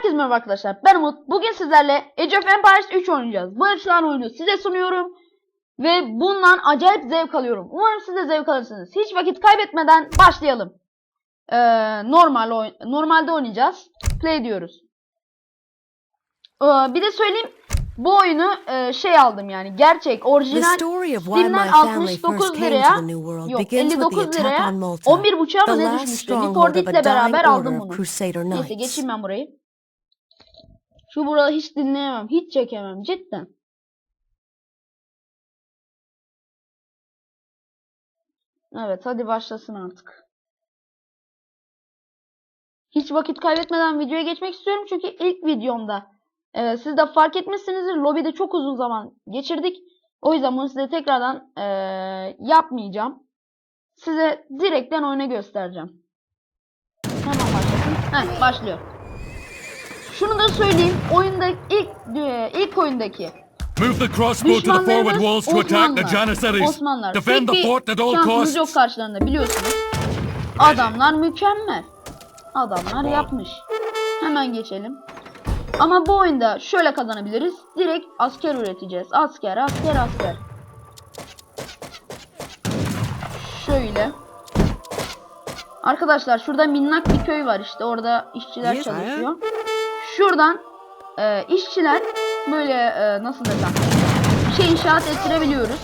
Herkese merhaba arkadaşlar. Ben Umut. Bugün sizlerle Age of Empires 3 oynayacağız. Bu efsane oyunu size sunuyorum. Ve bundan acayip zevk alıyorum. Umarım siz de zevk alırsınız. Hiç vakit kaybetmeden başlayalım. Ee, normal normalde oynayacağız. Play diyoruz. Ee, bir de söyleyeyim. Bu oyunu e, şey aldım yani. Gerçek, orijinal. Steam'den my family 69 first came liraya yok begins with the 59 attack liraya on Malta, 11 buçuğa mı ne düşmüştü? Recordit'le beraber aldım bunu. Neyse geçeyim ben burayı. Şu burada hiç dinleyemem. Hiç çekemem cidden. Evet hadi başlasın artık. Hiç vakit kaybetmeden videoya geçmek istiyorum çünkü ilk videomda e, siz de fark etmişsinizdir lobide çok uzun zaman geçirdik. O yüzden bunu size tekrardan e, yapmayacağım. Size direkten oyuna göstereceğim. Hemen başlasın. Heh, başlıyor. Şunu da söyleyeyim. Oyunda ilk e, ilk oyundaki Move the crossbow to the forward walls to attack the Osmanlılar. Janissaries. Osmanlılar. Defend the fort at all şansımız yok costs. karşılarında biliyorsunuz. Adamlar mükemmel. Adamlar yapmış. Hemen geçelim. Ama bu oyunda şöyle kazanabiliriz. Direkt asker üreteceğiz. Asker, asker, asker. Şöyle. Arkadaşlar şurada minnak bir köy var işte. Orada işçiler çalışıyor. Şuradan e, işçiler böyle e, nasıl desem şey inşaat ettirebiliyoruz.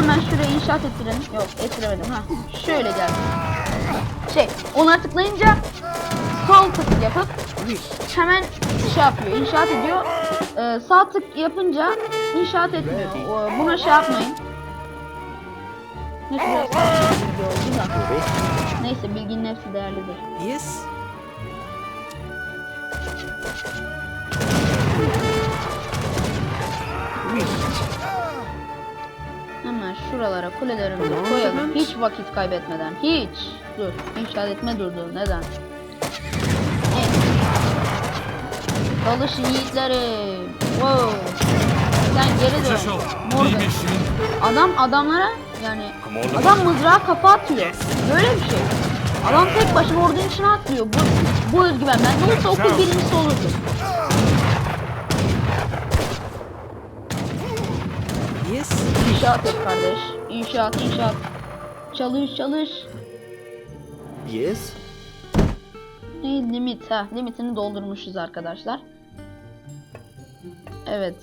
Hemen şuraya inşaat ettirelim. Yok ettiremedim ha. Şöyle geldi. Şey ona tıklayınca sol tık yapıp hemen şey yapıyor. inşaat ediyor. Ee, sağ tık yapınca inşaat etmiyor. O- Buna şey yapmayın. Neyse. Neyse bilginin hepsi değerlidir. Yes. Hemen şuralara kulelerimizi koyalım. Hiç vakit kaybetmeden. Hiç. Dur. İnşaat etme durdu. Neden? Dalış yiğitlerim. Wow. Sen geri dön. Morgan. Adam adamlara yani adam mızrağa kafa atıyor. Böyle bir şey. Adam tek başına ordunun içine atlıyor. Bu, bu özgüven. Bende olsa okul birincisi olurdu. Yes. İnşaat et kardeş. İnşaat, inşaat. Çalış, çalış. Yes. Limit ha limitini doldurmuşuz arkadaşlar. Evet.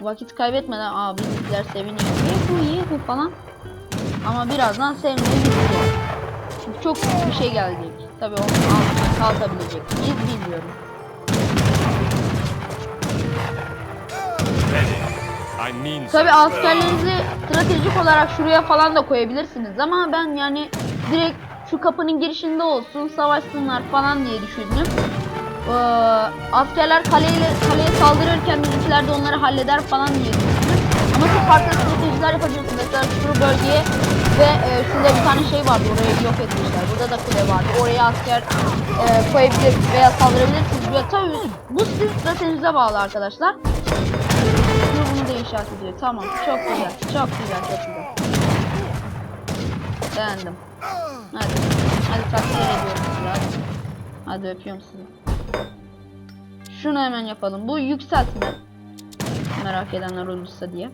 Vakit kaybetmeden aa bizimkiler seviniyor. Yehu yehu falan. Ama birazdan sevmeye bitecek. Çünkü çok büyük bir şey gelecek. Tabii onun altına kalkabilecek. Biz bilmiyorum. I mean Tabii so. askerlerinizi stratejik olarak şuraya falan da koyabilirsiniz ama ben yani direkt şu kapının girişinde olsun savaşsınlar falan diye düşündüm. Ee, askerler kaleyle, kaleye saldırırken bizimkiler de onları halleder falan diye düşündüm. Çok farklı stratejiler yapabilirsiniz. Mesela şu bölgeye ve e, şurada bir tane şey vardı orayı yok etmişler. Burada da kule vardı. Oraya asker e, koyabilir veya saldırabilirsiniz. Ya, tabii bu sizin stratejinize bağlı arkadaşlar. Bunu da inşaat ediyor. Tamam. Çok güzel. Çok güzel. Güzel. Beğendim. Hadi. Hadi takdir ediyorum sizi. Hadi. Hadi öpüyorum sizi. Şunu hemen yapalım. Bu yükseltme. Merak edenler olursa diye.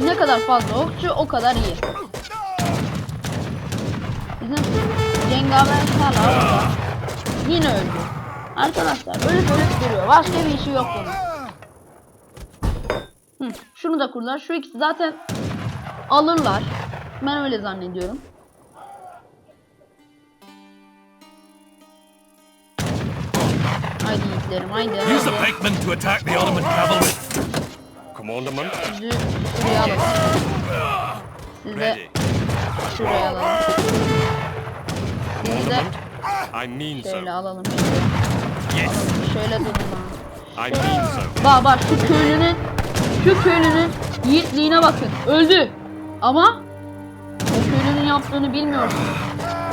Ne kadar fazla okçu o kadar iyi. Bizim cengaver hala orada. Yine öldü. Arkadaşlar ölüp ölüp duruyor. Başka bir işi yok bunun. Hı, şunu da kurlar. Şu ikisi zaten alırlar. Ben öyle zannediyorum. Haydi yiğitlerim haydi haydi. Commandment. Sizi şuraya alalım. Sizi de şuraya alalım. Sizi de I mean so. şöyle alalım. Yes. Şöyle durun lan. I mean so. Bak bak şu köylünün şu köylünün yiğitliğine bakın. Öldü. Ama o köylünün yaptığını bilmiyorsun.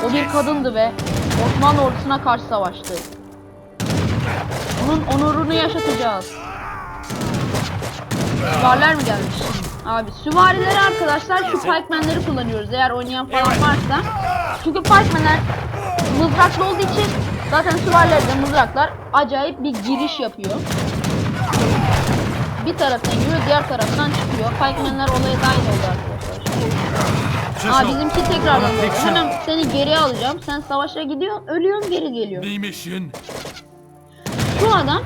O bir kadındı ve Osmanlı ordusuna karşı savaştı. Onun onurunu yaşatacağız. Süvariler mi gelmiş? Abi süvarileri arkadaşlar şu pikemenleri kullanıyoruz eğer oynayan falan varsa. Çünkü pikemenler mızraklı olduğu için Zaten süvarilerle mızraklar acayip bir giriş yapıyor. Bir taraftan giriyor, diğer taraftan çıkıyor. Pikeman'lar olaya dahil oldu arkadaşlar. Aa bizimki tekrardan oldu. Hemen seni geriye alacağım. Sen savaşa gidiyorsun, ölüyorsun, geri geliyorsun. Şu adam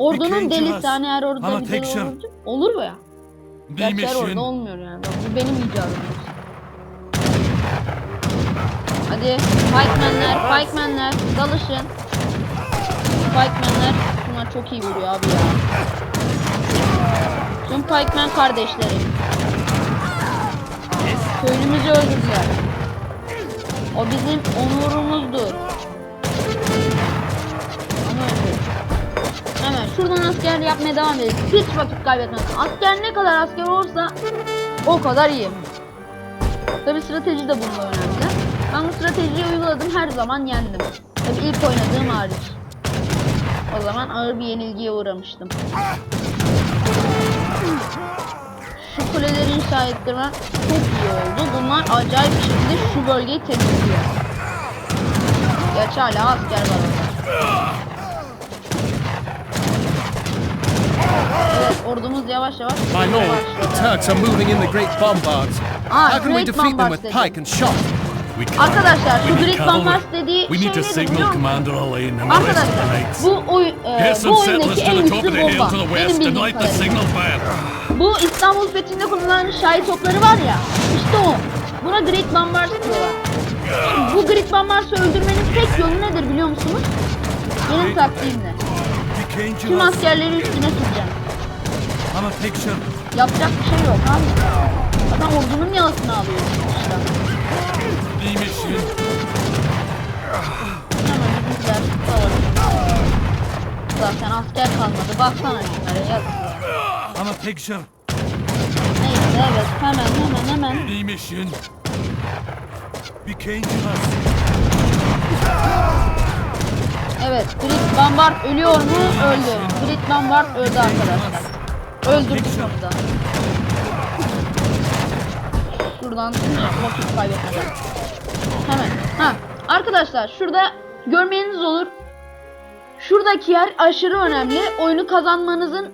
ordunun delisi genç hani eğer orada Ama bir tek deli olurdu. Olur mu ya? Gerçi her orada olmuyor yani. Bak, Bu benim icadım. Hadi Pikeman'ler, Pikeman'ler dalışın. Pikeman'ler bunlar çok iyi vuruyor abi ya. Tüm Pikeman kardeşlerim. Köylümüzü öldürdüler. O bizim onurumuzdur. Şuradan asker yapmaya devam edelim. Hiç vakit kaybetmeden. Asker ne kadar asker olursa o kadar iyi. Tabi strateji de bunda önemli. Ben bu stratejiyi uyguladım her zaman yendim. Tabi ilk oynadığım hariç. O zaman ağır bir yenilgiye uğramıştım. Şu kuleleri inşa ettirme çok iyi oldu. Bunlar acayip bir şekilde şu bölgeyi temizliyor. Gerçi hala asker var orada. Evet ordumuz yavaş yavaş My lord, the. Turks are moving in the Great Bombards. How can we Great defeat them Bombards with dedi. pike and shot? We. Arkadaşlar şu Great. Bombards dediği şey nedir biliyor musun? Arkadaşlar bu oyun e, bu oyundaki en güçlü bomba. Benim bildiğim kadarıyla. Bu İstanbul fethinde kullanılan şahit topları var ya. İşte o. Buna Great Bombards diyorlar. Şimdi bu Great Bombards'ı öldürmenin tek yolu nedir biliyor musunuz? Benim taktiğimle. Tüm askerleri üstüne süreceğim. Ama picture. Yapacak bir şey yok abi. Adam ordunun yalasını alıyor işte. Mission. Hemen bizimkiler savaşıyor. Zaten asker kalmadı. Baksana şunlara yaz. Ama picture. Neyse evet hemen hemen hemen. New mission. Be dangerous. Evet Grit Bombard ölüyor mu? Öldü. Grit Bombard öldü arkadaşlar. Öldürdük onu da. Şuradan vakit kaybetmeden. Hemen. Ha. Arkadaşlar şurada görmeniz olur. Şuradaki yer aşırı önemli. Oyunu kazanmanızın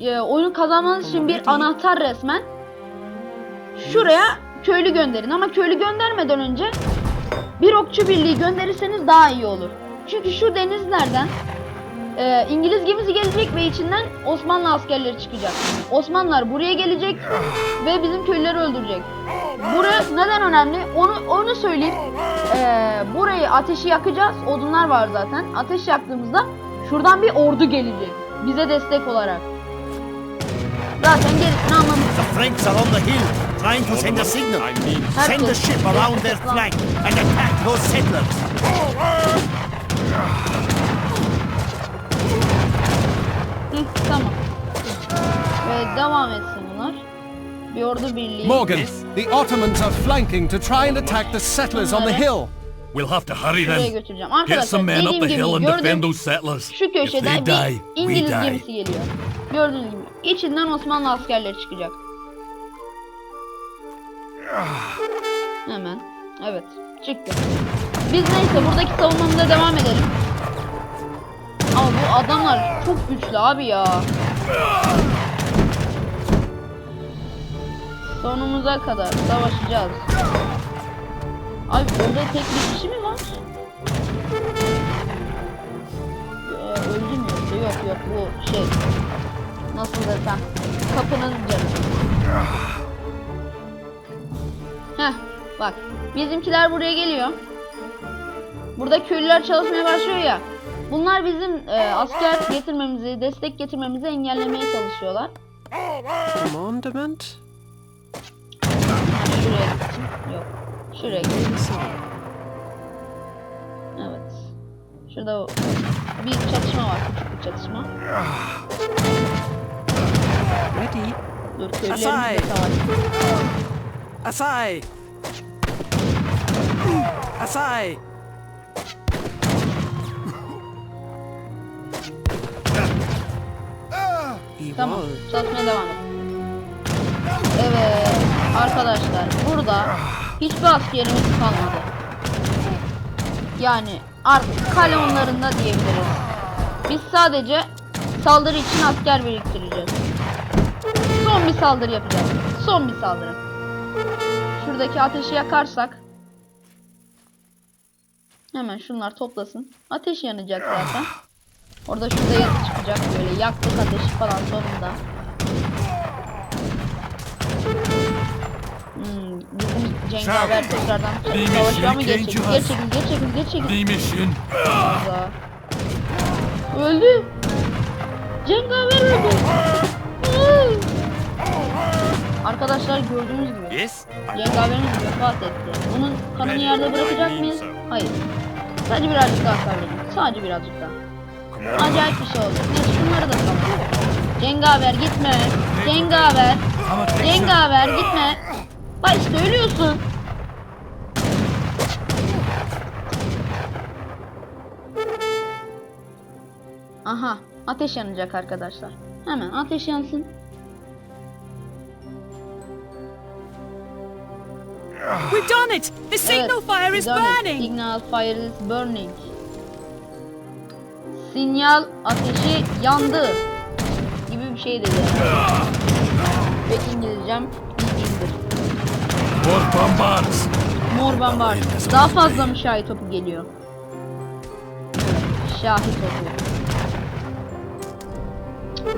e, oyunu kazanmanız için bir anahtar resmen. Şuraya köylü gönderin ama köylü göndermeden önce bir okçu birliği gönderirseniz daha iyi olur. Çünkü şu denizlerden e, İngiliz gemisi gelecek ve içinden Osmanlı askerleri çıkacak. Osmanlılar buraya gelecek ve bizim köylüleri öldürecek. Burası neden önemli? Onu onu söyleyeyim. E, burayı ateşi yakacağız. Odunlar var zaten. Ateş yaktığımızda şuradan bir ordu gelecek. Bize destek olarak. Zaten gerisini anlamışsın. The Franks are on the hill, trying to send a signal. Send the ship around their flank and attack those settlers. Hı, tamam. Ve devam etsin bunlar. Bir ordu birliği. Morgan, the Ottomans are flanking to try and attack the settlers on the hill. we'll have to hurry Şuraya then. götüreceğim. Get some Arkadaşlar men up dediğim the hill gibi and defend those settlers. Şu If they köşeden die, bir we İngiliz die. gemisi geliyor. Gördüğünüz gibi. İçinden Osmanlı askerleri çıkacak. Hemen. Evet. Çıktı. Biz neyse buradaki savunmamıza devam edelim. Ama bu adamlar çok güçlü abi ya. Sonumuza kadar savaşacağız. Abi orada tek bir kişi mi var? Ee, öldü mü yoksa? Yok yok bu şey. Nasıl desem. Kapının canı. Heh bak. Bizimkiler buraya geliyor. Burada köylüler çalışmaya başlıyor ya. Bunlar bizim e, asker getirmemizi, destek getirmemizi engellemeye çalışıyorlar. Commandment? Şuraya gitsin. Yok. Şuraya gitsin. Evet. Şurada bir çatışma var. Küçük bir çatışma. Ready? Dur köylülerimizle Asay! savaş. Asai! Asai! Tamam. was. Çalışmaya devam et. Evet. Arkadaşlar burada hiçbir askerimiz kalmadı. Yani artık kale onlarında diyebiliriz. Biz sadece saldırı için asker biriktireceğiz. Son bir saldırı yapacağız. Son bir saldırı. Şuradaki ateşi yakarsak hemen şunlar toplasın. Ateş yanacak zaten. Orada şurada yazı çıkacak böyle yaktık ateşi falan sonunda. Hmm, bizim cengaver tekrardan savaşa mı çekil. The mission. Orada. Öldü. Cengaver öldü. Arkadaşlar gördüğünüz gibi cengaverimiz vefat etti. Bunun kanını yerde bırakacak mıyız? Hayır. Sadece birazcık daha sabredin. Sadece birazcık daha. Acayip bir şey oldu. Neyse şunları da tamam. Cengaver gitme. Cengaver. Cengaver gitme. Bak işte ölüyorsun. Aha ateş yanacak arkadaşlar. Hemen ateş yansın. We've done it! The signal fire is it. burning! Signal fire is burning. Sinyal ateşi yandı. Gibi bir şey dedi. Pek İngilizcem bildiğimdir. More bombards. Mor bambar. Daha fazla mı şahit topu geliyor? Şahit topu.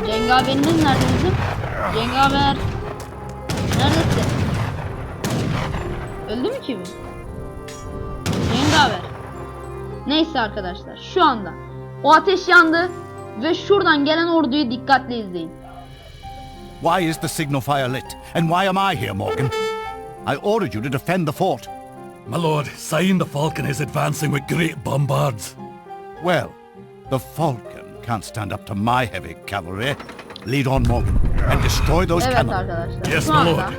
Cengaveriniz nerede bizim? Cengaver. Neredesin? Öldü mü ki bu? Cengaver. Neyse arkadaşlar şu anda o ateş yandı ve şuradan gelen orduyu dikkatle izleyin. Why is the signal fire lit? And why am I here, Morgan? I ordered you to defend the fort. My lord, Sign the Falcon is advancing with great bombards. Well, the Falcon can't stand up to my heavy cavalry. Lead on, Morgan, and destroy those Evet cannon. arkadaşlar. Yes, my lord.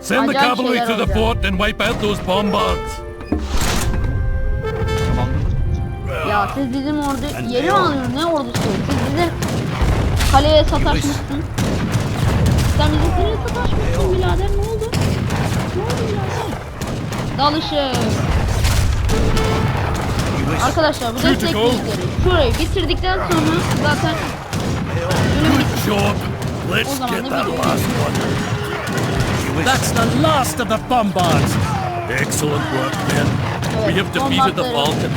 Send the Acayip cavalry şeyler to the olacak. fort and wipe out those bombards. Ya siz bizim ordu yeri mi alıyorsun? Ne ordusu? Siz bizim kaleye sataşmışsın. Sen bizim kaleye sataşmışsın birader. Ne oldu? Ne oldu birader? Dalışın. Arkadaşlar bu destek Critical. bilgileri. Şurayı bitirdikten sonra zaten bitti. Job. O Let's zaman get da that last one. That's the last of the bombards. Excellent work, men. We have defeated the Falcon.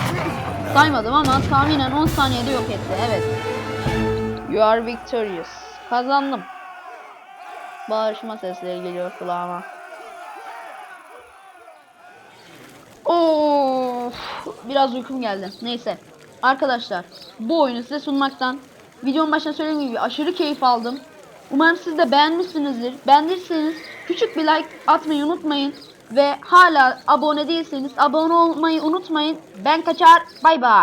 Saymadım ama tahminen 10 saniyede yok etti. Evet. You are victorious. Kazandım. Bağırışma sesleri geliyor kulağıma. Of, biraz uykum geldi. Neyse. Arkadaşlar, bu oyunu size sunmaktan videonun başında söylediğim gibi aşırı keyif aldım. Umarım siz de beğenmişsinizdir. Beğendiyseniz küçük bir like atmayı unutmayın. Ve hala abone değilseniz abone olmayı unutmayın. Ben kaçar. Bay bay.